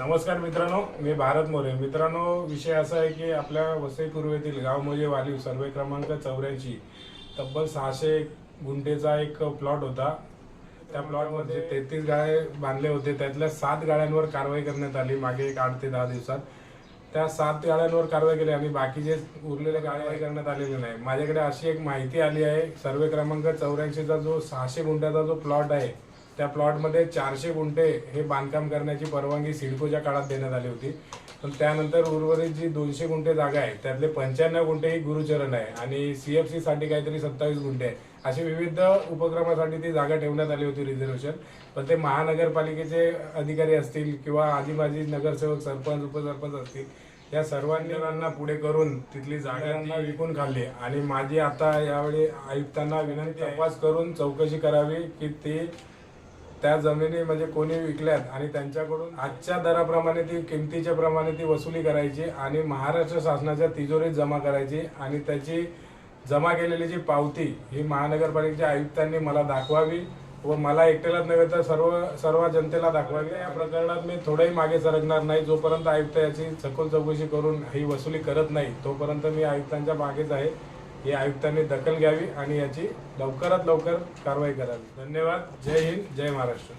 नमस्कार मित्रांनो मी भारत मोरे. मित्रांनो विषय असा आहे की आपल्या वसई पूर्वेतील गाव मोजे वालीव सर्वे क्रमांक चौऱ्याऐंशी तब्बल सहाशे गुंठेचा एक प्लॉट होता. त्या प्लॉटमध्ये तेहतीस गाळे बांधले होते. त्यातल्या सात गाड्यांवर कारवाई करण्यात आली मागे एक आठ ते दहा दिवसात. त्या सात गाड्यांवर कारवाई केली आणि बाकीचे उरलेले कारवाई करण्यात आलेले नाही. माझ्याकडे अशी एक माहिती आली आहे. सर्वे क्रमांक चौऱ्याऐंशीचा जो सहाशे गुंठ्याचा जो प्लॉट आहे त्या प्लॉटमध्ये चारशे गुंठे हे बांधकाम करण्याची परवानगी सिडकोच्या काळात देण्यात आली होती. पण त्यानंतर उर्वरित जी दोनशे गुंठे जागा आहे त्यातले पंच्याण्णव गुंठे ही गुरुचरण आहे आणि सीएफसी साठी काहीतरी सत्तावीस गुंठे आहे अशी विविध उपक्रमासाठी ती जागा ठेवण्यात आली होती रिझर्वेशन पण ते महानगरपालिकेचे अधिकारी असतील किंवा आदिबाजी नगरसेवक सरपंच उपसरपंच असतील या सर्वांना पुढे करून तिथली जागांना विकून खाल्ली. आणि माझी आता यावेळी आयुक्तांना विनंती तपास करून चौकशी करावी की ती त्या जमिनी म्हणजे कोणी विकल्यात आणि त्यांच्याकडून आजच्या दराप्रमाणे ती किमतीच्या प्रमाणे ती वसुली करायची आणि महाराष्ट्र शासनाच्या तिजोरीत जमा करायची आणि त्याची जमा केलेली जी पावती ही महानगरपालिकेच्या आयुक्तांनी मला दाखवावी व मला एकट्यालाच नव्हे तर सर्व सर्व जनतेला दाखवावी. या प्रकरणात मी थोडंही मागे सरकणार नाही. जोपर्यंत आयुक्त याची सखोल चौकशी करून ही वसुली करत नाही तोपर्यंत मी आयुक्तांच्या मागेच आहे. ही आयुक्तांनी दखल घ्यावी आणि याची लवकरात लवकर कारवाई करावी. धन्यवाद. जय हिंद. जय महाराष्ट्र.